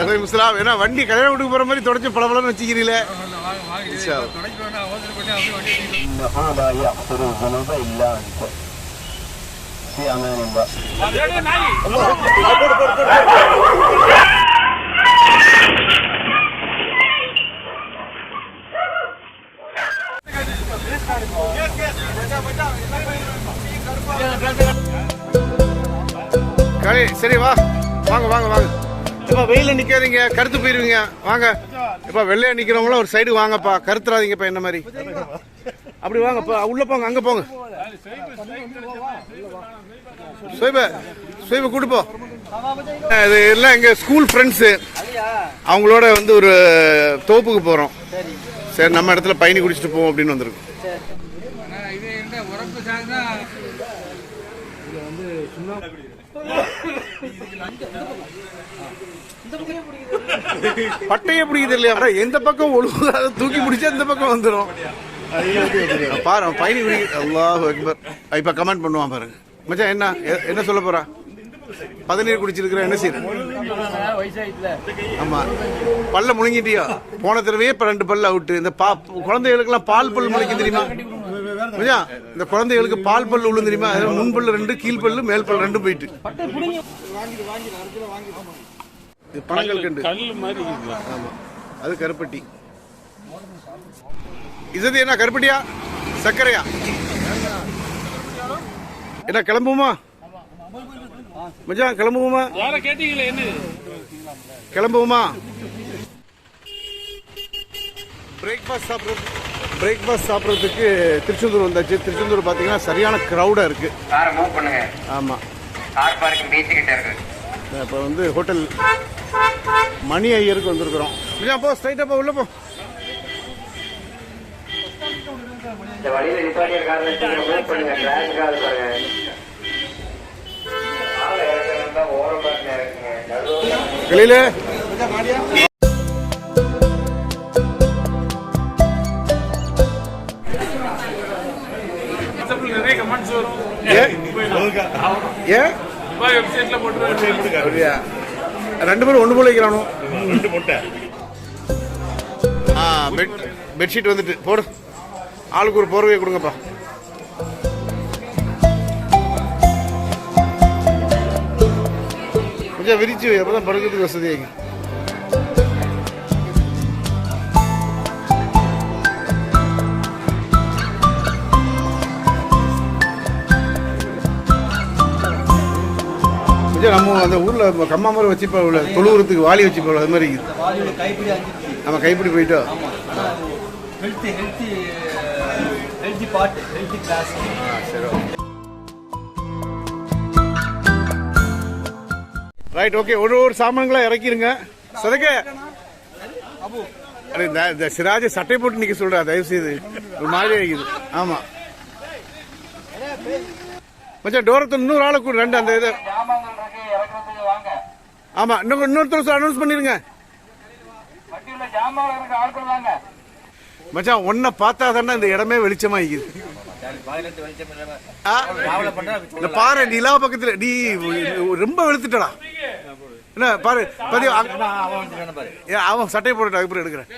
அசை முஸ்லாம் ஏன்னா வண்டி கல்யாணம் வீட்டுக்கு போகிற மாதிரி தொடச்சி பல பலன்னு வச்சுக்கிறீங்களே சரி வா. வாங்க வாங்க வாங்க. இப்போ வெயில நிற்காதீங்க கருத்து போயிருவீங்க. வாங்க. இப்போ வெள்ளையா நிற்கிறவங்களும் ஒரு சைடு வாங்கப்பா. கருத்துறாதீங்கப்பா என்ன மாதிரி? அப்படி வாங்கப்பா. உள்ள போங்க அங்கே போங்க. சுயப சுயப கூட்டுப்போ இது எல்லாம் எங்கள் ஸ்கூல் ஃப்ரெண்ட்ஸு அவங்களோட வந்து ஒரு தோப்புக்கு போகிறோம் சரி நம்ம இடத்துல பயணி குடிச்சிட்டு போவோம் அப்படின்னு வந்திருக்கோம். இது வந்து பட்டையே பிடிக்குது இல்லையா எந்த பக்கம் ஒழுங்கு அதை தூக்கி பிடிச்சா இந்த பக்கம் வந்துடும் பாரு பயணி அல்லாஹ் அக்பர். இப்ப கமெண்ட் பண்ணுவான் பாருங்க மச்சான் என்ன? என்ன சொல்ல போறா? பதநீர் குடிச்சிருக்கிற என்ன செய்யுற ஆமா. பல்ல முழுங்கிட்டியா? போன தடவையே இப்ப ரெண்டு பல்ல அவுட்டு. இந்த பா குழந்தைகளுக்கெல்லாம் பால் பல் முளைக்கும் தெரியுமா? இந்த குழந்தைகளுக்கு பால் பல் உள்ள தெரியுமா? அதுல முன் பல்லு ரெண்டு கீழ் பல்லு மேல் பல்லு ரெண்டு போயிட்டு. இது பணங்கள் கண்டு. ஆமா. அது கருப்பட்டி. இது என்ன கருப்பட்டியா? சர்க்கரையா? என்ன கிளம்புமா மச்சான் கிளம்புவோமா? யார கேட்டீங்களே என்ன? கிளம்புவோமா? பிரேக்ஃபாஸ்ட் சாப்பிட்றது பிரேக்ஃபாஸ்ட் சாப்பிட்றதுக்கு திருச்செந்தூர் வந்தாச்சு. திருச்செந்தூர் பார்த்தீங்கன்னா சரியான க்ரௌடாக இருக்கு. காரை மூவ் பண்ணுங்க. ஆமாம் கார் பார்க்கிங் பீச் கிட்ட இருக்கு. இப்போ வந்து ஹோட்டல் மணி ஐயருக்கு வந்திருக்கிறோம். மச்சான் போ ஸ்ட்ரைட்டாக போ உள்ள போ. இந்த வழியில நிப்பாட்டிய சீக்கிரம் மூவ் பண்ணுங்க கிராஷ் பாருங்க. ஓரம் வெளியில. ஏன் ரெண்டு பேரும் ஒன்று போல வைக்கிறானோ ஆ பெட் பெட்ஷீட் வந்துட்டு போடு. ஆளுக்கு ஒரு போர்வையை கொடுங்கப்பா. கொஞ்சம் விரிச்சு வை, அப்பதான் படுக்கிறதுக்கு வசதியாகி கொஞ்சம் நம்ம அந்த ஊர்ல கம்மா மாதிரி வச்சுப்பா உள்ள தொழுவுறதுக்கு வாளி வச்சுப்பா அது மாதிரி இருக்குது. நம்ம கைப்பிடி போயிட்டோம் ரைட் ஓகே. ஒரு ஒரு சாமான்களா இறக்கிருங்க. சதக்க. அட, இந்த சிராஜ சட்டை போட்டு நிக்க சொல்றா தயவு செய்து ஒரு மாதிரி இருக்குது. ஆமா. மச்சான் டோரத்தை இன்னொரு ஆளை கூட ரெண்டு அந்த இது ஜாமான்கள் இருக்கு இறக்குறதுக்கு வாங்க ஆமா இன்னும் இன்னொருத்தர் அனௌன்ஸ் பண்ணிருங்க. மச்சான் ஒன்ன பார்த்தா தானே இந்த இடமே வெளிச்சமா இருக்குது. பதினெட்டு வெளிச்சம் இல்லாம ஆ? டிராவல் பண்றா இந்த பாரு நிலா பக்கத்துல நீ ரொம்ப வெளுத்துட்டடா. என்ன பாரு அங்க- அவன் சட்டை போட்டு எடுக்கிறேன்.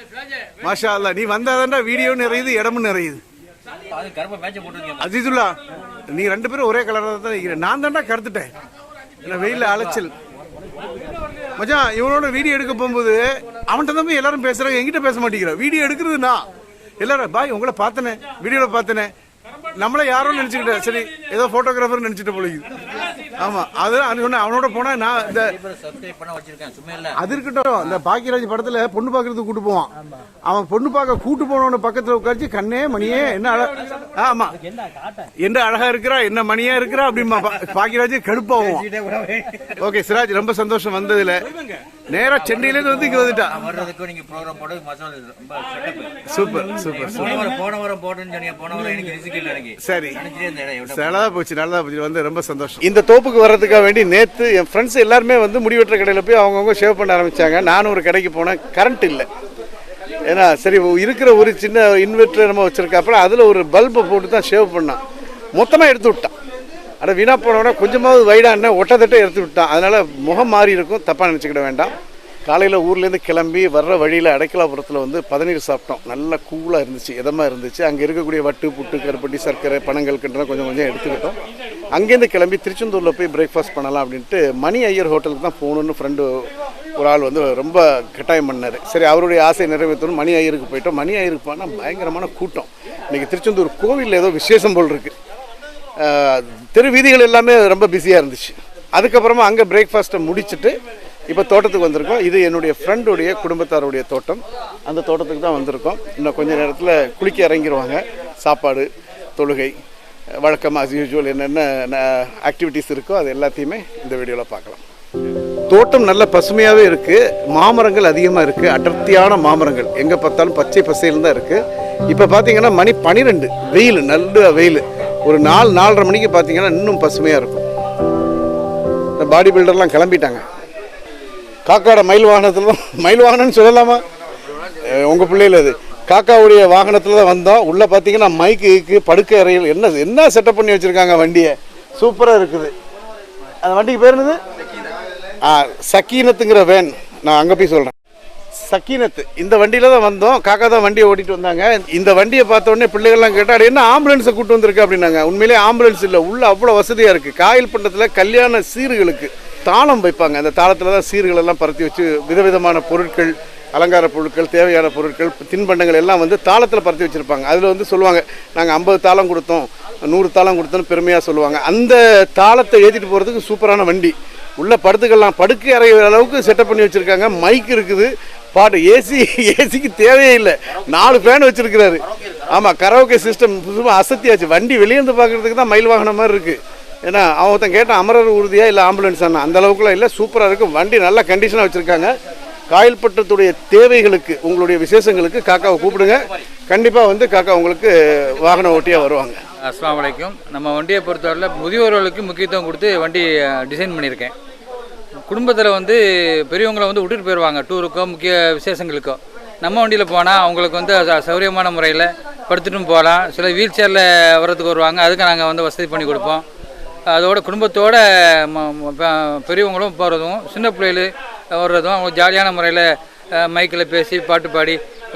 மாஷா அல்லா நீ வந்தாதான்டா வீடியோ நிறையுது இடமும் நிறையுது. அஜிதுல்லா நீ ரெண்டு பேரும் ஒரே கலராக தான் நான் தான்டா கருத்துட்டேன். என்ன வெயில்ல அலைச்சல். மச்சான் இவனோட வீடியோ எடுக்க போகும்போது அவன்கிட்ட தான் போய் எல்லாரும் பேசுறாங்க. என்கிட்ட பேச மாட்டேங்கிற. வீடியோ எடுக்கிறது நான் எல்லாரும் பாய் உங்களை பார்த்தனே. வீடியோவில் பார்த்தனே. நம்மள யாரும் நினைச்சுக்கிட்டேன் சரி ஏதோ போட்டோகிராஃபர் நினைச்சிட்டு போல ஆமா அது அது சொன்ன அவனோட போனா நான் இந்த சப்ஸ்கிரைப் பண்ண வச்சிருக்கேன் சும்மா இல்ல. அது இருக்கட்டும். இந்த பாக்கியராஜ் படத்துல பொண்ணு பாக்குறதுக்கு கூட்டு போவான். அவன் பொண்ணு பார்க்க கூட்டு போனவன பக்கத்துல உட்கார்ச்சி கண்ணே மணியே என்ன அழ ஆமா. என்ன அழகா இருக்கிறா? என்ன மணியா இருக்கிறா? அப்படிமா பாக்கியராஜ் கடுப்பாவும் ஓகே சிராஜ் ரொம்ப சந்தோஷம் வந்ததுல. நேரா சென்னையில இருந்து வந்து இங்க வந்துட்டா. வர்றதுக்கு நீங்க ப்ரோக்ராம் போட்டு மசாலா ரொம்ப சூப்பர் சூப்பர் போன வாரம் போன வாரம் போட்டேன்னு சொன்னீங்க போன வாரம் எனக்கு ரிஸ்க் இல்லை எனக்கு. சரி. நினைச்சிட்டே இருந்தேன் இடம் நல்லதா போச்சு நல்லதா போச்சு வந்து ரொம்ப சந்தோஷம். இந்த தோப்புக்கு வர்றதுக்காக வேண்டி நேத்து என் ஃப்ரெண்ட்ஸ் எல்லாருமே வந்து முடிவெட்டுற கடையில போய் அவங்கவுங்க ஷேவ் பண்ண ஆரம்பிச்சாங்க. நானும் ஒரு கடைக்கு போனேன் கரண்ட் இல்லை. ஏன்னா சரி இருக்கிற ஒரு சின்ன இன்வெர்டர் நம்ம வச்சிருக்காப்புல அதில் ஒரு பல்பை போட்டு தான் ஷேவ் பண்ணான். மொத்தமாக எடுத்து விட்டான். அட வீணா போனவன கொஞ்சமாவது வைடா என்ன? ஒட்டத்தட்ட எடுத்து விட்டான் அதனால முகம் மாறி இருக்கும். தப்பாக நினச்சிக்கிட வேண்டாம். காலையில் ஊர்லேருந்து கிளம்பி வர்ற வழியில் அடைக்கலாபுரத்தில் வந்து பதநீர் சாப்பிட்டோம். நல்லா கூலாக இருந்துச்சு இதமாக இருந்துச்சு. அங்கே இருக்கக்கூடிய வட்டு புட்டு கருப்பட்டி சர்க்கரை பணங்கள் கிண்டலாம் கொஞ்சம் கொஞ்சம் எடுத்துக்கிட்டோம். அங்கேருந்து கிளம்பி திருச்செந்தூரில் போய் பிரேக்ஃபாஸ்ட் பண்ணலாம் அப்படின்ட்டு மணி ஐயர் ஹோட்டலுக்கு தான் போகணுன்னு ஃப்ரெண்டு ஒரு ஆள் வந்து ரொம்ப கட்டாயம் பண்ணார். சரி அவருடைய ஆசை நிறைவேற்றணும் மணி ஐயருக்கு போயிட்டோம். மணி ஐயருக்கு போனால் பயங்கரமான கூட்டம். இன்றைக்கி திருச்செந்தூர் கோவிலில் ஏதோ விசேஷம் போல் இருக்குது தெரு வீதிகள் எல்லாமே ரொம்ப பிஸியாக இருந்துச்சு. அதுக்கப்புறமா அங்கே பிரேக்ஃபாஸ்ட்டை முடிச்சுட்டு இப்போ தோட்டத்துக்கு வந்திருக்கோம். இது என்னுடைய ஃப்ரெண்டுடைய குடும்பத்தாருடைய தோட்டம். அந்த தோட்டத்துக்கு தான் வந்திருக்கோம். இன்னும் கொஞ்ச நேரத்தில் குளிக்க இறங்கிடுவாங்க சாப்பாடு தொழுகை வழக்கமாக அஸ் யூஸ்வல் என்னென்ன ஆக்டிவிட்டீஸ் இருக்கோ அது எல்லாத்தையுமே இந்த வீடியோவில் பார்க்கலாம். தோட்டம் நல்ல பசுமையாகவே இருக்குது மாமரங்கள் அதிகமாக இருக்குது அடர்த்தியான மாமரங்கள். எங்கே பார்த்தாலும் பச்சை பசையில் தான் இருக்குது இப்போ பார்த்தீங்கன்னா மணி பன்னிரெண்டு வெயில் நல்ல வெயில். ஒரு நாலு நாலரை மணிக்கு பார்த்தீங்கன்னா இன்னும் பசுமையாக இருக்கும். இந்த பாடி பில்டர்லாம் கிளம்பிட்டாங்க. காக்காட மயில் வாகனத்தில் தான் மயில் வாகனம்னு சொல்லலாமா? உங்கள் பிள்ளைகள் அது. காக்காவுடைய வாகனத்தில் தான் வந்தோம். உள்ளே பார்த்தீங்கன்னா மைக்கு படுக்கை அறையில் என்ன என்ன செட்டப் பண்ணி வச்சுருக்காங்க வண்டியை? சூப்பராக இருக்குது. அந்த வண்டிக்கு பேர் என்னது? ஆ சக்கீனத்துங்கிற வேன் நான் அங்கே போய் சொல்கிறேன் சக்கீனத்து. இந்த வண்டியில் தான் வந்தோம். காக்கா தான் வண்டியை ஓட்டிட்டு வந்தாங்க. இந்த வண்டியை பார்த்த உடனே பிள்ளைகள்லாம் கேட்டால் என்ன ஆம்புலன்ஸை கூட்டு வந்திருக்கு? அப்படின்னாங்க. உண்மையிலே ஆம்புலன்ஸ் இல்லை. உள்ள அவ்வளோ வசதியாக இருக்குது காயில் பண்டத்தில் கல்யாண சீர்களுக்கு தாளம் வைப்பாங்க. அந்த தாளத்தில் தான் சீர்கள் எல்லாம் பரத்தி வச்சு விதவிதமான பொருட்கள் அலங்கார பொருட்கள் தேவையான பொருட்கள் தின்பண்டங்கள் எல்லாம் வந்து தாளத்தில் பரத்தி வச்சுருப்பாங்க. அதில் வந்து சொல்லுவாங்க நாங்கள் ஐம்பது தாளம் கொடுத்தோம். நூறு தாளம் கொடுத்தோன்னு பெருமையாக சொல்லுவாங்க. அந்த தாளத்தை ஏற்றிட்டு போகிறதுக்கு சூப்பரான வண்டி. உள்ள படுத்துக்கலாம் படுக்கை அறைய அளவுக்கு செட்டப் பண்ணி வச்சுருக்காங்க. மைக் இருக்குது. பாட்டு ஏசி ஏசிக்கு தேவையே இல்லை. நாலு ஃபேன் வச்சுருக்கிறாரு. ஆமாம் கரோக்கே சிஸ்டம் சும்மா அசத்தியாச்சு. வண்டி வெளியேந்து பார்க்குறதுக்கு தான் மயில் வாகனம் மாதிரி இருக்குது ஏன்னா அவன் கேட்டால் கேட்டான் அமரர் உறுதியாக இல்லை ஆம்புலன்ஸ் ஆனால் அந்த அளவுக்குலாம் இல்லை. சூப்பராக இருக்கும் வண்டி நல்ல கண்டிஷனாக வச்சுருக்காங்க. காயல்பட்டத்துடைய தேவைகளுக்கு உங்களுடைய விசேஷங்களுக்கு காக்காவை கூப்பிடுங்க. கண்டிப்பாக வந்து காக்கா உங்களுக்கு வாகன ஓட்டியாக வருவாங்க. அஸ்லாம் வலைக்கும் நம்ம வண்டியை பொறுத்தவரையில் முதியோர்களுக்கு முக்கியத்துவம் கொடுத்து வண்டி டிசைன் பண்ணியிருக்கேன். குடும்பத்தில் வந்து பெரியவங்களை வந்து விட்டுட்டு போயிடுவாங்க டூருக்கோ முக்கிய விசேஷங்களுக்கோ. நம்ம வண்டியில் போனால் அவங்களுக்கு வந்து ச- சௌகரியமான முறையில் படுத்துட்டும் போகலாம். சில வீல் சேரில் வர்றதுக்கு வருவாங்க அதுக்கு நாங்கள் வந்து வசதி பண்ணி கொடுப்போம். அதோட குடும்பத்தோட பெரியவங்களும் போகிறதும் சின்ன பிள்ளைகள் வர்றதும் அவங்க ஜாலியான முறையில் மைக்கில் பேசி பாட்டு பாடி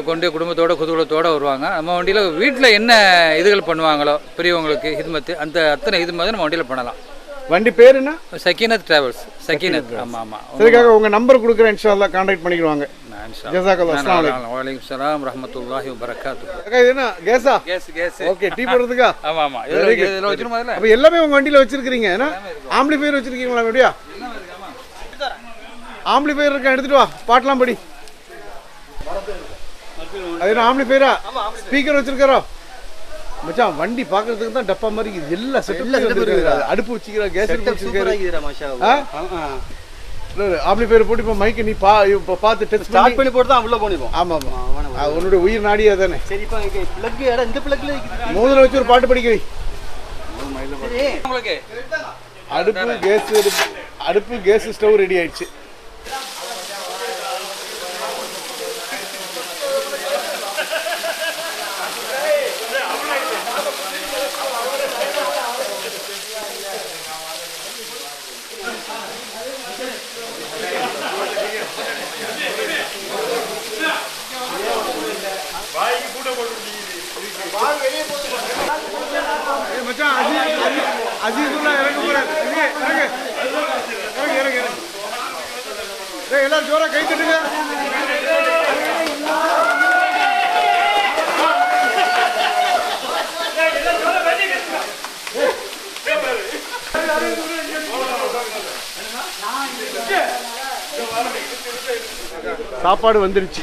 கொண்டு குடும்பத்தோட குதூகலத்தோடு வருவாங்க. நம்ம வண்டியில் வீட்டில் என்ன இதுகள் பண்ணுவாங்களோ பெரியவங்களுக்கு ஹிதுமத்து அந்த அத்தனை ஹிதுமத்து நம்ம வண்டியில் பண்ணலாம். வண்டி பேர் என்ன சக்கீனத். டிராவல்ஸ் சக்கீனத் ஆமாம். ஆமாம் சரிக்காக உங்கள் நம்பர் கொடுக்குறேன் இன்ஷால்லா கான்டாக்ட் பண்ணிக்கிடுவாங்க. வலைக்கம் ரஹமத்துல்லாஹி வபரகாத்து அக்கா இது என்ன? கேஸா? Gas gas. ஓகே டீ போடுறதுக்கா? ஆமாம். ஆமாம் Very good. இதில் வச்சிருமா அதில் அப்போ எல்லாமே உங்க வண்டியில வச்சிருக்கீங்க ஏன்னா ஆம்பிளிஃபையர் வச்சிருக்கீங்களா எப்படியா? ஆம்பிளிஃபையர் இருக்கா எடுத்துட்டு வா. பாட்டெல்லாம் படி. அது என்ன ஆம்பிளிஃபையரா ஸ்பீக்கர் வச்சிருக்காரோ? மச்சான் வண்டி பார்க்கிறதுக்கு தான் டப்பா மாதிரி இருக்குது. எல்லா செட்டப் அடுப்பு வச்சுக்கிறா கேஸ் வச்சுக்கிறா ஆம்பிளிஃபையர் போட்டு இப்போ மைக்கு நீ பா இப்போ பார்த்து டெஸ்ட் ஸ்டார்ட் பண்ணி போட்டு தான் உள்ள போனிப்போம் ஆமா ஆமா அது உன்னுடைய உயிர் நாடியா தானே சரிப்பா பிளக் இடம் இந்த பிளக்ல மோதிரம் வச்சு ஒரு பாட்டு படிக்க வை. உங்களுக்கு அடுப்பு கேஸ் அடுப்பு அடுப்பு கேஸ் ஸ்டவ் ரெடி ஆயிடுச்சு. சாப்பாடு வந்துருச்சு.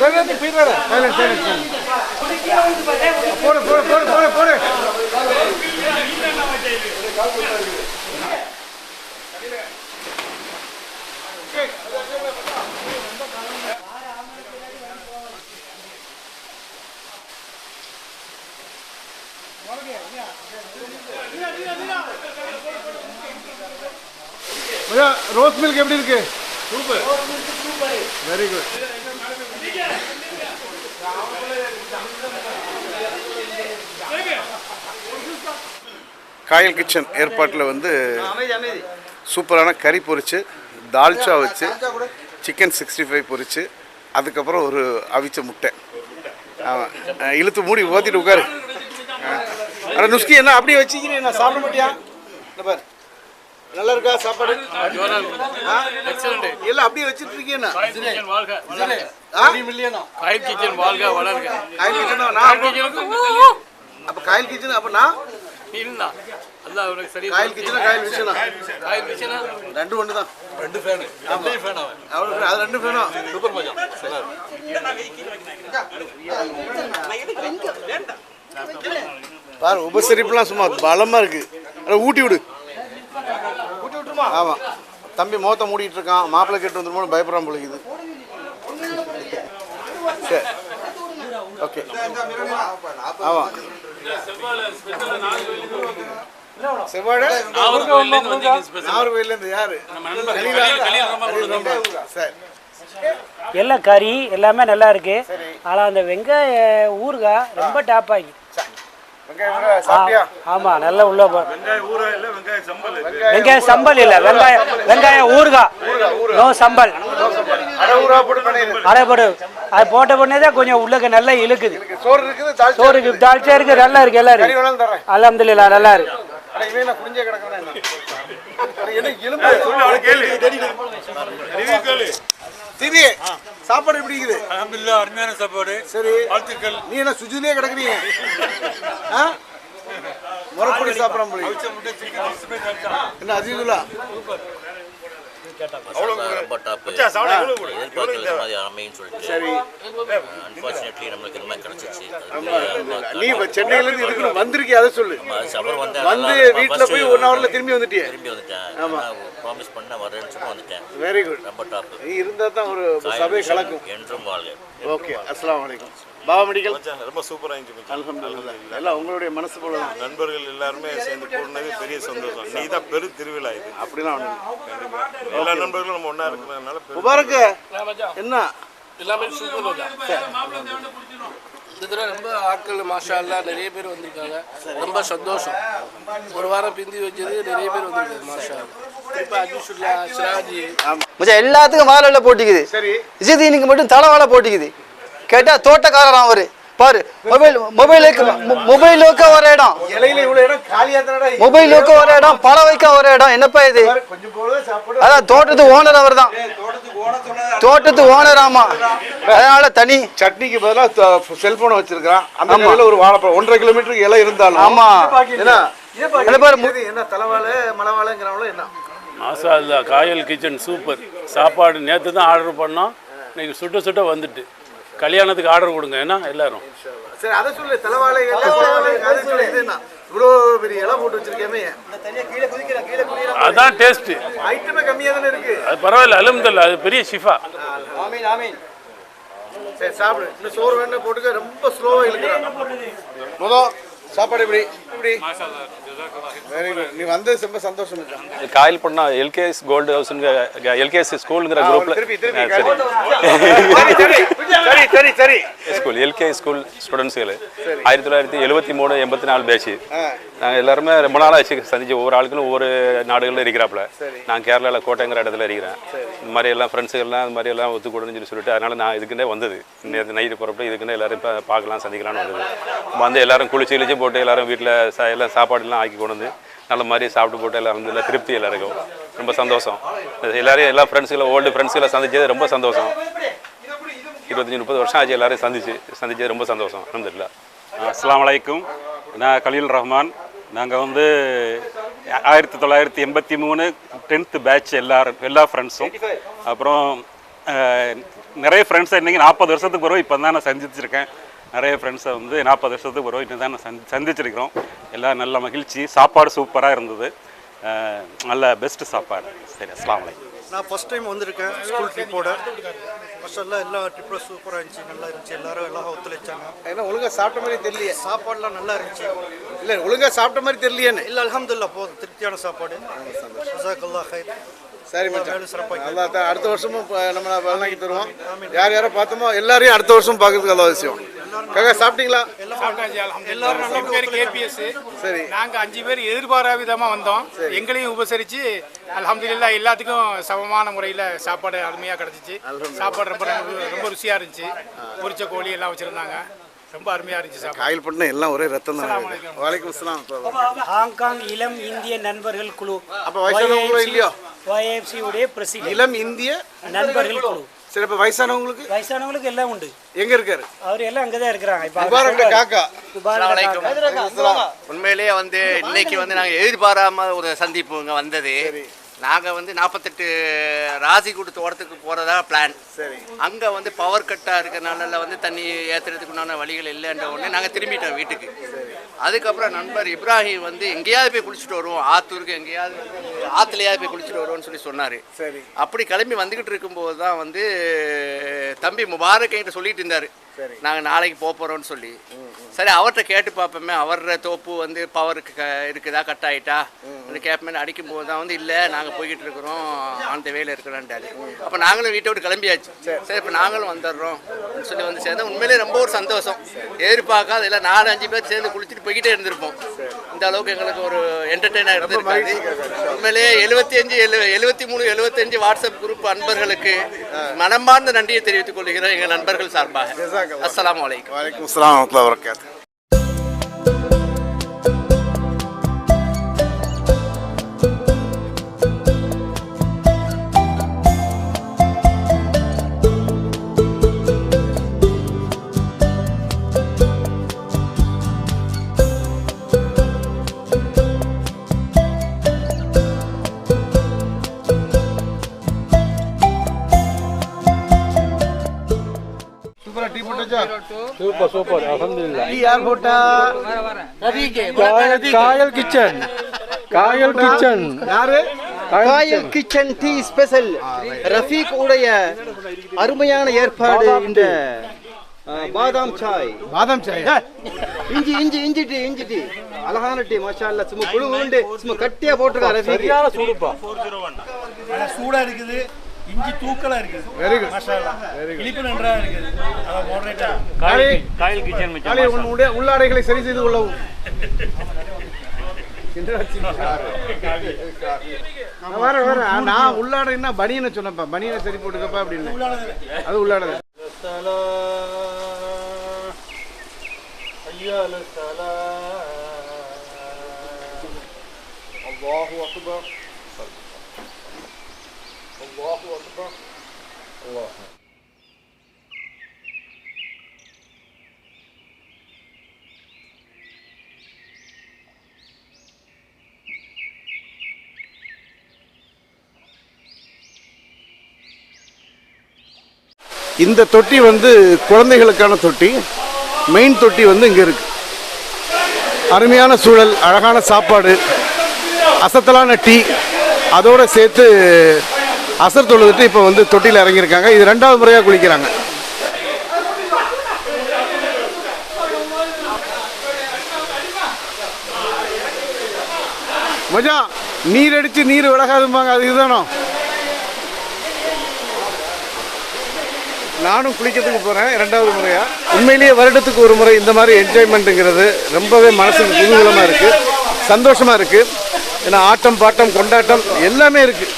சைலன்ஸ் சரி சரி போடு போடு போடு போடு மச்சான் ரோஸ் எப்படி இருக்கு? வெரி குட் காயல் கிச்சன் ஏற்பாட்டில் வந்து சூப்பரான கறி பொரிச்சு தால்ச்சா வச்சு சிக்கன் சிக்ஸ்டி ஃபைவ் பொரிச்சு அதுக்கப்புறம் ஒரு அவிச்ச முட்டை. ஆமாம் இழுத்து மூடி ஓத்திட்டு உட்காரு. நுஸ்கி என்ன அப்படியே வச்சுக்கிறேன் நான் சாப்பிட மாட்டியா? இந்த பாரு. நல்லா இருக்கா சாப்பாடு? ஆ? எல்லாம் அப்படியே வச்சுட்டு இருக்கேன் காயல் கிச்சன் வாழ்க வளர்க. காயல் கிச்சன் நான் அப்போ காயல் கிச்சன் அப்போ நான்? இல்லா அல்லாஹ் உனக்கு சரி காயல் கிச்சனா காயல் கிச்சனா காயல் கிச்சனா ரெண்டு ஒன்று தான். ரெண்டு ஃபேன் ரெண்டு ஃபேன் அவன். அவனுக்கு அது ரெண்டு வேணும் சூப்பர் மஜா. பாரு உபசரிப்புலாம் சும்மா பலமா இருக்கு. ஊட்டி விடு. ஊட்டி விட்டுருமா? ஆமா. தம்பி முகத்தை மூடிட்டு இருக்கான். மாப்பிள்ளை கேட்டு வந்துருமோ பயப்படுறான் பொழுது சரி. ஓகே. ஆமா. செவ்வாழை? நாகர்கோயிலேருந்து யாரு. சரி. எல்லாம் கறி எல்லாமே நல்லா இருக்கு. ஆனால் அந்த வெங்காய ஊறுகாய் ரொம்ப டாப் ஆகி ஆமா நல்லா உள்ள போ- வெங்காய சம்பல் இல்ல வெங்காய வெங்காய ஊறுகாய் நோ சம்பல் அரைப்படு அது போட்ட உடனே தான் கொஞ்சம் உள்ளக்க நல்லா இழுக்குது சோறு சோறுக்கு தாழ்ச்சியா இருக்கு நல்லா இருக்கு எல்லாம் இருக்கு அலமதுல்லா நல்லா இருக்கு திவி சாப்பாடு எப்படி இருக்குது? அருமையான சாப்பாடு. சரி. வாழ்த்துக்கள். நீ என்ன சுஜிலே கிடக்குறீங்க? முறைப்படி சாப்பிட்றான் போல என்ன அஜீதுல்லா? ரொம்ப டாப் எதிர்பார்க்கல மாதிரி அமைன்னு சொல்லிட்டு. சரி. அன்பார்ச்சுனேட்லி நம்மளுக்கு இந்த மாதிரி கிடைச்சிச்சு நீ இப்ப சென்னையில இருந்து இதுக்கு வந்திருக்கிய அதை சொல்லு. அப்புறம் வந்து வந்து வீட்டுல போய் ஒன் ஹவர்ல திரும்பி வந்துட்டியே. திரும்பி வந்துட்டேன். ப்ராமிஸ் பண்ண வரேன்னு சொல்லி வந்துட்டேன். வெரி குட் ரொம்ப டாப் நீ இருந்தா தான் ஒரு சபை கலக்கும். என்றும் வாழ்க. ஓகே அஸ்ஸலாமு அலைக்கும். பாபா மெடிக்கல் ரொம்ப சூப்பரா இருந்துச்சு அல்ஹம்துலில்லாஹ். எல்லாம் உங்களுடைய மனசு போல நண்பர்கள் எல்லாருமே சேர்ந்து கூடினது பெரிய சந்தோஷம். நீ தான் பெரு திருவிழா இது. அப்படிலாம் இல்ல. எல்லா நண்பர்களும் நம்ம ஒண்ணா இருக்கிறதுனால பெரு- முபாரக். என்ன? எல்லாமே சூப்பர் இந்த தடவை ரொம்ப ஆட்கள் மாஷா அல்லாஹ் நிறைய பேர் வந்திருக்காங்க. ரொம்ப சந்தோஷம். ஒரு வாரம் பிந்தி வச்சது நிறைய பேர் வந்திருக்காங்க மாஷா அல்லாஹ் திருப்பி அஜிஷுல்லா சிராஜி மச்சான் எல்லாத்துக்கும் வாழை போட்டிக்குது. சரி. விஜயதீனுக்கு மட்டும் தலை வாழை போட்டிக்குது. கேட்டா தோட்டக்காரன் அவரு. பாரு மொபைல் மொபைலுக்கு மொபைல் வைக்க ஒரு இடம். இலையில இவ்வளவு இடம் காலியா தானடா மொபைல் வைக்க ஒரு இடம் பழம் வைக்க ஒரு இடம். என்னப்பா இது? கொஞ்சம் போல சாப்பாடு. அதான் தோட்டத்து ஓனர் அவர் தான் தோட்டத்து ஓனர் ஆமா. அதனால தனி. சட்னிக்கு பதிலா செல்போன் வச்சிருக்கான் அந்த கடையில ஒரு வாழைப்பழம் ஒன்றரை கிலோமீட்டருக்கு இலை இருந்தாலும். ஆமா. என்ன? என்ன தலைவாழை மலைவாழைங்கிறவங்கள என்ன? மாசா இல்ல காயல் கிச்சன் சூப்பர் சாப்பாடு நேற்று தான் ஆர்டர் பண்ணோம். இன்னைக்கு சுட்ட சுட்ட வந்துட்டு. கல்யாணத்துக்கு ஆர்டர் கொடுங்க என்ன? எல்லாரும். சரி அதை சொல்லு தலைவாழை இவ்வளோ பெரிய இலை போட்டு வச்சிருக்கேமே. அதான் டேஸ்ட்டு ஐட்டமே கம்மியா தானே இருக்கு? அது பரவாயில்ல அலுமதில்ல அது பெரிய ஷிஃபா. ஆமீன் ஆமீன். சரி சாப்பிடு. இன்னும் சோறு வேணா போட்டுக்க ரொம்ப ஸ்லோவா இழுக்கிறான் முதல் சாப்பாடு எப்படி? இப்படி வெரி குட் நீ வந்தது ரொம்ப சந்தோஷம் காயல் பண்ணா எல்கேஎஸ் கோல்டு ஹவுஸ்ங்க எல்கேஎஸ் ஸ்கூலுங்கிற குரூப்ல சரி. சரி சரி. ஸ்கூல் எல்கே ஸ்கூல் ஸ்டூடெண்ட்ஸுகள் ஆயிரத்தி தொள்ளாயிரத்தி எழுபத்தி மூணு எண்பத்தி நாலு பேட்ச் நாங்கள் எல்லாருமே ரொம்ப நாளாக சந்திச்சு. ஒவ்வொரு ஆளுக்கும் ஒவ்வொரு நாடுகளில் இருக்கிறாப்புல. நான் கேரளாவில் கோட்டைங்கிற இடத்துல இருக்கிறேன். இந்த மாதிரி எல்லாம் ஃப்ரெண்ட்ஸுகள்லாம் இந்த மாதிரி எல்லாம் ஒத்துக்கூடன்னு சொல்லி சொல்லிட்டு அதனால நான் இதுக்குன்னே வந்தது. நேற்று நைட்டு புறப்பட்டு இதுக்குன்னே எல்லாரும் இப்போ பார்க்கலாம் சந்திக்கலாம்னு வந்தது. வந்து எல்லாரும் குளிச்சு கிழிச்சு போட்டு எல்லாரும் வீட்டில் எல்லாம் சாப்பாடுலாம் ஆக்கி கொண்டு வந்து நல்ல மாதிரி சாப்பிட்டு போட்டு எல்லாம் வந்து எல்லாம் திருப்தி எல்லாருக்கும் ரொம்ப சந்தோஷம். எல்லாரையும் எல்லா ஃப்ரெண்ட்ஸுகளை ஓல்டு ஃப்ரெண்ட்ஸுகளை சந்திச்சது ரொம்ப சந்தோஷம். இருபத்தஞ்சி முப்பது வருஷம் ஆச்சு எல்லாரையும் சந்திச்சு சந்திச்சது ரொம்ப சந்தோஷம். அலமதுல்லா அஸ்லாம் வலைக்கும் நான் கலீல் ரஹ்மான். நாங்கள் வந்து ஆயிரத்தி தொள்ளாயிரத்தி எண்பத்தி மூணு டென்த்து பேட்ச் எல்லாரும் எல்லா ஃப்ரெண்ட்ஸும் அப்புறம் நிறைய ஃப்ரெண்ட்ஸை இன்றைக்கி நாற்பது வருஷத்துக்கு பிறகு இப்போ தான் நான் சந்திச்சிருக்கேன். நிறைய ஃப்ரெண்ட்ஸை வந்து நாற்பது வருஷத்துக்கு இன்னும் தான் நான் சந்தி சந்திச்சிருக்கிறோம். எல்லாம் நல்ல மகிழ்ச்சி. சாப்பாடு சூப்பராக இருந்தது. நல்ல பெஸ்ட்டு சாப்பாடு. சரி அஸ்ஸலாமு அலைக்கும். நான் ஃபர்ஸ்ட் டைம் வந்திருக்கேன். ஸ்கூல் ட்ரிப்போட ஃபர்ஸ்டெல்லாம் எல்லா ட்ரிப்பும் சூப்பராக இருந்துச்சு. நல்லா இருந்துச்சு. எல்லாரும் எல்லாம் ஒத்துழைச்சாங்க. என்ன ஒழுங்கா சாப்பிட்ட மாதிரி தெரியலையே. சாப்பாடுலாம் நல்லா இருந்துச்சு. இல்ல ஒழுங்கா சாப்பிட்ட மாதிரி தெரியலையேன்னு. இல்லை அல்ஹம்துலில்லாஹ் போதும். திருப்தியான சாப்பாடு. ஜஸாக்கல்லாஹ் ஹைர் சரி மச்சான். நல்லா தான். அடுத்த வருஷமும் நம்ம வழங்கி தருவோம். யார் யாரை பார்த்தோமோ எல்லாரையும் அடுத்த வருஷம் பார்க்கறதுக்கு நல்ல அவசியம் காக்கா சாப்பிட்டீங்களா? எல்லாரும் நல்ல பேர் கேபிஎஸ் சரி. நாங்க அஞ்சு பேர் எதிர்பாராத விதமா வந்தோம். எங்களையும் உபசரிச்சு அல்ஹம்துலில்லாஹ் எல்லாத்துக்கும் சமமான முறையில் சாப்பாடு அருமையாக கிடச்சிச்சு. சாப்பாடு ரொம்ப ரொம்ப- ரொம்ப ருசியாக இருந்துச்சு. பொரிச்ச கோழி எல்லாம் வச்சுருந்தாங்க. ரொம்ப அருமையாக இருந்துச்சு சாப்பாடு. காயில் பட்டினம் எல்லாம் ஒரே ரத்தம் தான் வலைக்கும் அஸ்ஸலாம். ஹாங்காங் இளம் இந்திய நண்பர்கள் குழு. அப்ப இல்லையோ? YFC உடைய பிரசிடென்ட் இளம் இந்திய நண்பர்கள் குழு. சரி இப்போ வயசானவங்களுக்கு? வயசானவங்களுக்கு எல்லாம் உண்டு. எங்க இருக்காரு? அவர் எல்லாம் அங்கே தான் இருக்கிறாங்க. இப்போ முபாரக் காக்கா. உண்மையிலேயே வந்து இன்னைக்கு வந்து நாங்கள் எதிர்பாராம ஒரு சந்திப்பு இங்கே வந்தது. நாங்கள் வந்து நாற்பத்தெட்டு ராசி கூட்டு தோட்டத்துக்கு போகிறதா பிளான் சரி. அங்கே வந்து பவர் கட்டாக இருக்கிறனால வந்து தண்ணி ஏற்றுறதுக்கு உண்டான வழிகள் இல்லைன்ற உடனே நாங்கள் திரும்பிட்டோம் வீட்டுக்கு. அதுக்கப்புறம் நண்பர் இப்ராஹிம் வந்து எங்கேயாவது போய் குளிச்சுட்டு வருவோம். ஆத்தூருக்கு எங்கேயாவது வந்து ஆற்றுலையாவது போய் குளிச்சுட்டு வருவோம்னு சொல்லி சொன்னார். சரி. அப்படி கிளம்பி வந்துக்கிட்டு இருக்கும்போது தான் வந்து தம்பி முபாரக் என்கிட்ட சொல்லிட்டு இருந்தார். நாங்கள் நாளைக்கு போக போகிறோம்னு சொல்லி. சரி அவர்கிட்ட கேட்டு பார்ப்போமே அவர தோப்பு வந்து பவருக்கு க இருக்குதா? கட் ஆகிட்டா அந்த கேப்மேன் அடிக்கும் போது தான் வந்து இல்லை நாங்கள் போய்கிட்டு இருக்கிறோம். அந்த வேலை இருக்கிறோன்ட்டாரு. அப்போ நாங்களும் வீட்டை விட்டு கிளம்பியாச்சு. சரி இப்போ நாங்களும் வந்துடுறோம். சொல்லி வந்து சேர்ந்தா உண்மையிலேயே ரொம்ப ஒரு சந்தோஷம். எதிர்பார்க்காத இல்லை நாலு அஞ்சு பேர் சேர்ந்து குளிச்சுட்டு போய்கிட்டே இருந்திருப்போம். இந்த அளவுக்கு எங்களுக்கு ஒரு என்டர்டெயினாக இருந்திருக்காது உண்மையிலேயே எழுபத்தி அஞ்சு எழு எழுபத்தி மூணு எழுபத்தஞ்சு வாட்ஸ்அப் குரூப் அன்பர்களுக்கு மனமார்ந்த நன்றியை தெரிவித்துக் கொள்கிறேன் எங்கள் நண்பர்கள் சார்பாக. அலைக்கும். வலைக்கும் அஸ்ஸலாம் வரமத்துல்லாஹி வரகாத்து சூப்பர் சூப்பர். அலமதுல்லா டீ யார் போட்டா காயல் கிச்சன். காயல் கிச்சன். யாரு? Kayal kitchen. Tea special Rafiq உடைய அருமையான ஏற்பாடு இந்த பாதாம் சாய். பாதாம் சாய்? இஞ்சி இஞ்சி இஞ்சி டீ இஞ்சி டீ. அழகான டீ மாஷா அல்லா சும்மா குழு உண்டு சும்மா கட்டியா போட்டிருக்கா ரஃபீக். சூடுப்பா. சூடாக இருக்குது. இஞ்சி தூக்கலாக இருக்குது. வெரி குட் மாஷா இனிப்பு நன்றாக இருக்குது. அதான் மோடரேட்டா காளி காயல் கிச்சன் காளி உன்னுடைய உள்ளாடைகளை சரி செய்து கொள்ளவும். நான் உள்ளாடைன்னா பனியனை சொன்னப்பா பனியனை சரி போட்டுக்கப்பா அப்படின்னு. அது உள்ளாடை அல்லாஹு الله அல்லாஹு الله அல்லாஹ் இந்த தொட்டி வந்து குழந்தைகளுக்கான தொட்டி. மெயின் தொட்டி வந்து இங்கே இருக்கு. அருமையான சூழல் அழகான சாப்பாடு அசத்தலான டீ அதோட சேர்த்து அசர் தொழுதுட்டு இப்போ வந்து தொட்டியில் இறங்கியிருக்காங்க. இது ரெண்டாவது முறையாக குளிக்கிறாங்க. மஜா நீர் அடித்து நீர் விலகாதும்பாங்க. அது இதுதானோ? நானும் குளிக்கிறதுக்கு போகிறேன் ரெண்டாவது முறையாக உண்மையிலேயே வருடத்துக்கு ஒரு முறை இந்த மாதிரி என்ஜாய்மெண்ட்டுங்கிறது ரொம்பவே மனசுக்கு குதூகலமாக இருக்குது சந்தோஷமாக இருக்குது ஏன்னா ஆட்டம் பாட்டம் கொண்டாட்டம் எல்லாமே இருக்குது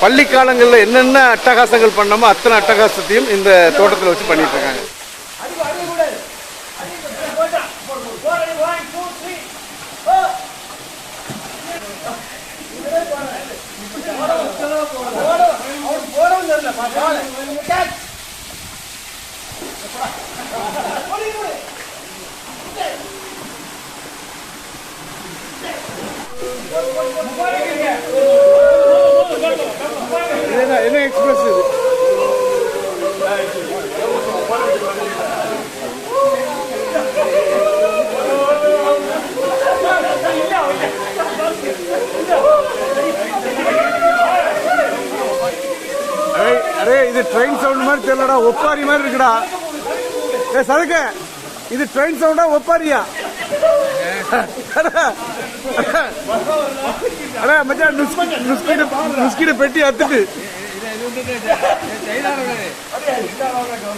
பள்ளி காலங்களில் என்னென்ன அட்டகாசங்கள் பண்ணோமோ அத்தனை அட்டகாசத்தையும் இந்த தோட்டத்தில் வச்சு பண்ணிட்டு இருக்காங்க. போறோம் என்ன என்ன எக்ஸ்பிரஸ் இது? அரே, இது ட்ரெயின் சவுண்ட் மாதிரி தெரியலடா ஒப்பாரி மாதிரி இருக்குடா. ஏ சதுக்க இது ட்ரெயின் சவுண்டா ஒப்பாரியா? அண்ணா மச்சான் நுஸ்கி- நுஸ்கிட நுஸ்கிட பெட்டி அத்துட்டு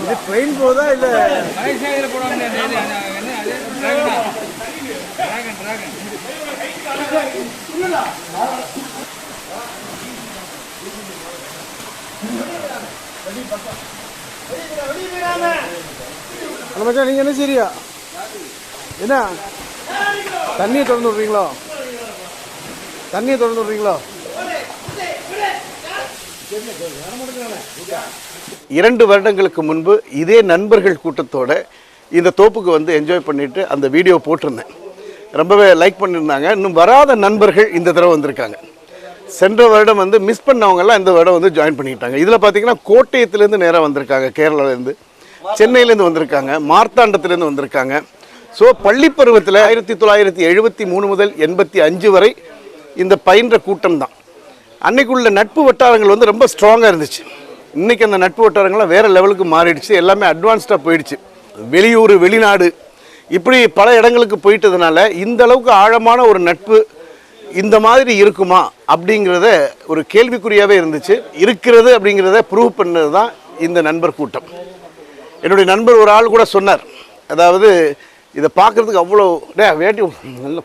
இது ட்ரெயின் போதா இல்ல? மச்சான் நீங்க என்ன சரியா என்ன? தண்ணியை திறந்து விடுறீங்களோ தண்ணியை திறந்து விடுறீங்களோ இரண்டு வருடங்களுக்கு முன்பு இதே நண்பர்கள் கூட்டத்தோட இந்த தோப்புக்கு வந்து என்ஜாய் பண்ணிட்டு அந்த வீடியோ போட்டிருந்தேன். ரொம்பவே லைக் பண்ணியிருந்தாங்க. இன்னும் வராத நண்பர்கள் இந்த தடவை வந்திருக்காங்க. சென்ற வருடம் வந்து மிஸ் பண்ணவங்கெல்லாம் இந்த வருடம் வந்து ஜாயின் பண்ணிக்கிட்டாங்க. இதில் பார்த்தீங்கன்னா கோட்டயத்துலேருந்து நேராக வந்திருக்காங்க கேரளாலேருந்து சென்னையிலேருந்து வந்திருக்காங்க மார்த்தாண்டத்துலேருந்து வந்திருக்காங்க. ஸோ பள்ளி பருவத்தில் ஆயிரத்தி தொள்ளாயிரத்தி எழுபத்தி மூணு முதல் எண்பத்தி அஞ்சு வரை இந்த பயின்ற கூட்டம் தான் அன்னைக்குள்ள நட்பு வட்டாரங்கள் வந்து ரொம்ப ஸ்ட்ராங்காக இருந்துச்சு. இன்றைக்கி அந்த நட்பு வட்டாரங்கள்லாம் வேறு லெவலுக்கு மாறிடுச்சு. எல்லாமே அட்வான்ஸ்டாக போயிடுச்சு. வெளியூர் வெளிநாடு இப்படி பல இடங்களுக்கு போயிட்டதுனால இந்த அளவுக்கு ஆழமான ஒரு நட்பு இந்த மாதிரி இருக்குமா அப்படிங்கிறத ஒரு கேள்விக்குறியாகவே இருந்துச்சு. இருக்கிறது அப்படிங்கிறத ப்ரூவ் பண்ணது தான் இந்த நண்பர் கூட்டம். என்னுடைய நண்பர் ஒரு ஆள் கூட சொன்னார். அதாவது இதை பார்க்குறதுக்கு அவ்வளோ டே வேட்டி நல்ல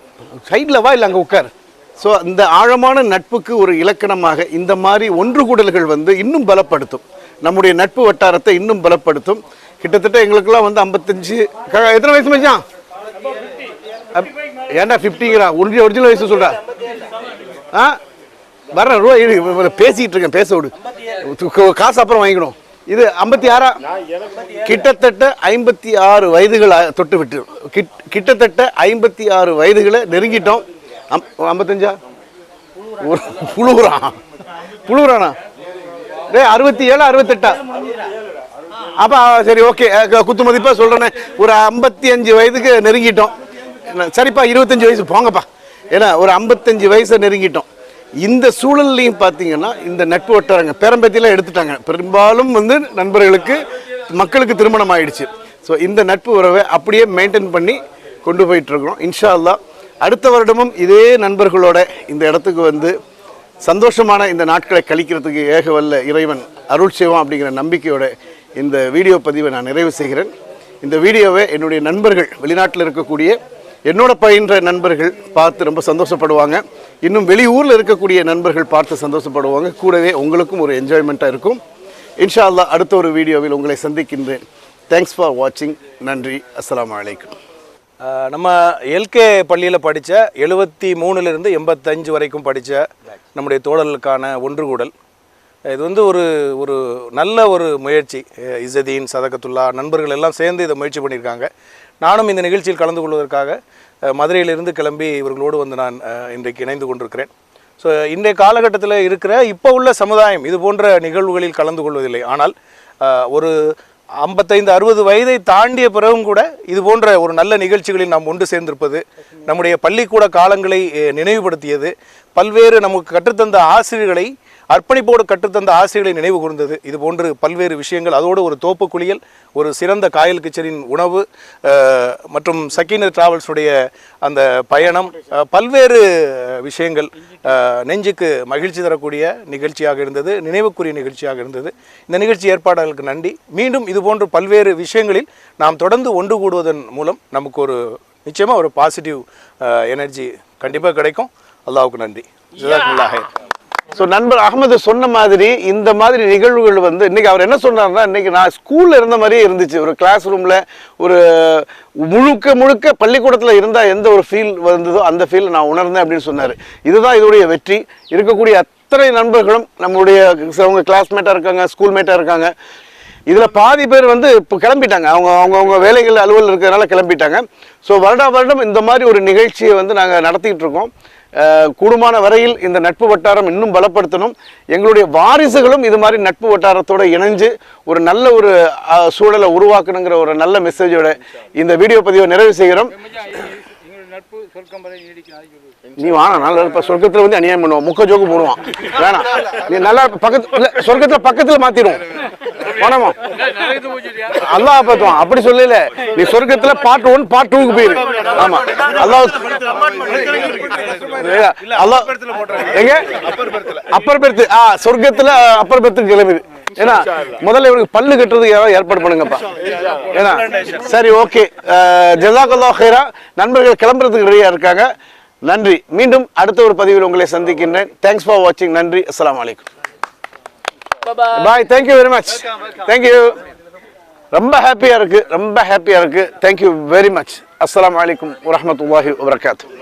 சைடில் வா இல்லை அங்கே உட்கார். ஸோ இந்த ஆழமான நட்புக்கு ஒரு இலக்கணமாக இந்த மாதிரி ஒன்று கூடல்கள் வந்து இன்னும் பலப்படுத்தும். நம்முடைய நட்பு வட்டாரத்தை இன்னும் பலப்படுத்தும். கிட்டத்தட்ட எங்களுக்கெல்லாம் வந்து ஐம்பத்தஞ்சு க- எத்தனை வயசு மச்சான்? அப்- ஏன்டா ஃபிஃப்டிங்கிறா ஒன்றிய ஒரிஜினல் வயசு சொல்கிறா ஆ? வர்றேன் ரூபா பேசிகிட்டு இருக்கேன் பேச விடு. காசு அப்புறம் வாங்கிக்கணும். இது ஐம்பத்தி ஆறா கிட்டத்தட்ட ஐம்பத்தி ஆறு வயதுகள் தொட்டு விட்டு கிட்டத்தட்ட ஐம்பத்தி ஆறு வயதுகளை நெருங்கிட்டோம். அம்- ஐம்பத்தஞ்சா? ஒரு புழுகுறான் புழுகுறானா? டே அறுபத்தி ஏழு அறுபத்தெட்டா? அப்போ சரி ஓகே. குத்து மதிப்பாக சொல்கிறேனே ஒரு ஐம்பத்தி அஞ்சு வயதுக்கு நெருங்கிட்டோம். என்ன, சரிப்பா இருபத்தஞ்சு வயசு போங்கப்பா. ஏன்னா ஒரு ஐம்பத்தஞ்சு வயசை நெருங்கிட்டோம். இந்த சூழல்லையும் பார்த்தீங்கன்னா இந்த நட்பு வட்டாரங்க பேரம்பத்தியெல்லாம் எடுத்துட்டாங்க. பெரும்பாலும் வந்து நண்பர்களுக்கு மக்களுக்கு திருமணம் ஆயிடுச்சு. ஸோ இந்த நட்பு உறவை அப்படியே மெயின்டைன் பண்ணி கொண்டு போயிட்டுருக்குறோம். இன்ஷா அல்லா அடுத்த வருடமும் இதே நண்பர்களோட இந்த இடத்துக்கு வந்து சந்தோஷமான இந்த நாட்களை கழிக்கிறதுக்கு ஏகவல்ல இறைவன் அருள் செய்வான் அப்படிங்கிற நம்பிக்கையோட இந்த வீடியோ பதிவை நான் நிறைவு செய்கிறேன். இந்த வீடியோவை என்னுடைய நண்பர்கள் வெளிநாட்டில் இருக்கக்கூடிய என்னோட பயின்ற நண்பர்கள் பார்த்து ரொம்ப சந்தோஷப்படுவாங்க. இன்னும் வெளியூரில் இருக்கக்கூடிய நண்பர்கள் பார்த்து சந்தோஷப்படுவாங்க. கூடவே உங்களுக்கும் ஒரு என்ஜாய்மெண்ட்டாக இருக்கும். இன்ஷா அல்லா அடுத்த ஒரு வீடியோவில் உங்களை சந்திக்கின்றேன். தேங்க்ஸ் ஃபார் வாட்சிங் நன்றி. அஸ்லாம் அலைக்கும் நம்ம எல்கே பள்ளியில் படித்த எழுபத்தி மூணுலேருந்து எண்பத்தஞ்சு வரைக்கும் படித்த நம்முடைய தோழர்களுக்கான ஒன்றுகூடல். இது வந்து ஒரு ஒரு நல்ல ஒரு முயற்சி. இசதீன் சதகத்துல்லா நண்பர்கள் எல்லாம் சேர்ந்து இதை முயற்சி பண்ணியிருக்காங்க. நானும் இந்த நிகழ்ச்சியில் கலந்து கொள்வதற்காக மதுரையிலிருந்து கிளம்பி இவர்களோடு வந்து நான் இன்றைக்கு இணைந்து கொண்டிருக்கிறேன். ஸோ இன்றைய காலகட்டத்தில் இருக்கிற இப்போ உள்ள சமுதாயம் இது போன்ற நிகழ்வுகளில் கலந்து கொள்வதில்லை. ஆனால் ஒரு ஐம்பத்தைந்து அறுபது வயதை தாண்டிய பிறகும் கூட இது போன்ற ஒரு நல்ல நிகழ்ச்சிகளில் நாம் ஒன்று சேர்ந்திருப்பது நம்முடைய பள்ளிக்கூட காலங்களை நினைவுபடுத்தியது பல்வேறு நமக்கு கற்றுத்தந்த ஆசிரியர்களை அர்ப்பணிப்போடு கற்றுத்தந்த ஆசிரியர்களை நினைவு கூர்ந்தது. இது போன்று பல்வேறு விஷயங்கள் அதோடு ஒரு தோப்பு குளியல் ஒரு சிறந்த காயல் கிச்சரின் உணவு மற்றும் சக்கீனர் டிராவல்ஸுடைய அந்த பயணம் பல்வேறு விஷயங்கள் நெஞ்சுக்கு மகிழ்ச்சி தரக்கூடிய நிகழ்ச்சியாக இருந்தது நினைவுக்குரிய நிகழ்ச்சியாக இருந்தது. இந்த நிகழ்ச்சி ஏற்பாடுகளுக்கு நன்றி. மீண்டும் இது போன்று பல்வேறு விஷயங்களில் நாம் தொடர்ந்து ஒன்று கூடுவதன் மூலம் நமக்கு ஒரு நிச்சயமாக ஒரு பாசிட்டிவ் எனர்ஜி கண்டிப்பாக கிடைக்கும். அல்லாவுக்கு நன்றி. ஜஸாக்குமுல்லாஹ் ஹைர். ஸோ நண்பர் அகமது சொன்ன மாதிரி இந்த மாதிரி நிகழ்வுகள் வந்து இன்னைக்கு அவர் என்ன சொன்னார்னா இன்னைக்கு நான் ஸ்கூலில் இருந்த மாதிரியே இருந்துச்சு. ஒரு கிளாஸ் ரூமில் ஒரு முழுக்க முழுக்க பள்ளிக்கூடத்தில் இருந்தால் எந்த ஒரு ஃபீல் வந்ததோ அந்த ஃபீல் நான் உணர்ந்தேன் அப்படின்னு சொன்னார். இதுதான் இதோடைய வெற்றி. இருக்கக்கூடிய அத்தனை நண்பர்களும் நம்மளுடைய அவங்க கிளாஸ்மேட்டாக இருக்காங்க ஸ்கூல் மேட்டாக இருக்காங்க. இதில் பாதி பேர் வந்து இப்போ கிளம்பிட்டாங்க. அவங்க அவங்கவுங்க வேலைகள் அலுவல் இருக்கிறதுனால கிளம்பிட்டாங்க. ஸோ வருடா வருடம் இந்த மாதிரி ஒரு நிகழ்ச்சியை வந்து நாங்கள் நடத்திக்கிட்டு இருக்கோம். கூடுமான வரையில் இந்த நட்பு வட்டாரம் இன்னும் பலப்படுத்தணும். எங்களுடைய வாரிசுகளும் இது மாதிரி நட்பு வட்டாரத்தோடு இணைஞ்சு ஒரு நல்ல ஒரு சூழலை உருவாக்கணுங்கிற ஒரு நல்ல மெசேஜோட இந்த வீடியோ பதிவை நிறைவு செய்கிறோம் நட்பு சொர்க்கம் வரை நீடிக்கும் நீ வாங்க நல்லா இருப்ப சொர்க்கத்துல வந்து அநியாயம் பண்ணுவோம் முக்க ஜோக்கு போடுவான். வேணாம். நீ நல்லா பக்கத்து இல்ல சொர்க்கத்துல பக்கத்துல மாத்திடுவோம் பணமா அல்லாஹ் பார்த்துவான். அப்படி சொல்லல. நீ சொர்க்கத்துல பார்ட் ஒன் பார்ட் டூக்கு போயிரு. ஆமா. அல்லாஹ் அல்லாஹ் எங்க? அப்பர் பெருத்து ஆ சொர்க்கத்துல அப்பர் பெருத்துக்கு கிளம்புது. ஏன்னா முதல்ல இவருக்கு பல்லு கட்டுறதுக்கு யாராவது ஏற்பாடு பண்ணுங்கப்பா. ஏன்னா சரி ஓகே. ஜசாகல்லா ஹைரா நண்பர்கள் கிளம்புறதுக்கு ரெடியா இருக்காங்க. நன்றி. மீண்டும் அடுத்த ஒரு பதிவில் உங்களை சந்திக்கின்றேன். தேங்க்ஸ் ஃபார் வாட்சிங் நன்றி. அஸ்ஸலாமு அலைக்கும். பாய் thank you very much thank you ரொம்ப ஹாப்பியாக இருக்கு. ரொம்ப ஹாப்பியாக இருக்கு. தேங்க்யூ வெரி மச் அஸ்ஸலாமு அலைக்கும். வரஹ்மத்துல்லாஹி வபரகாத்து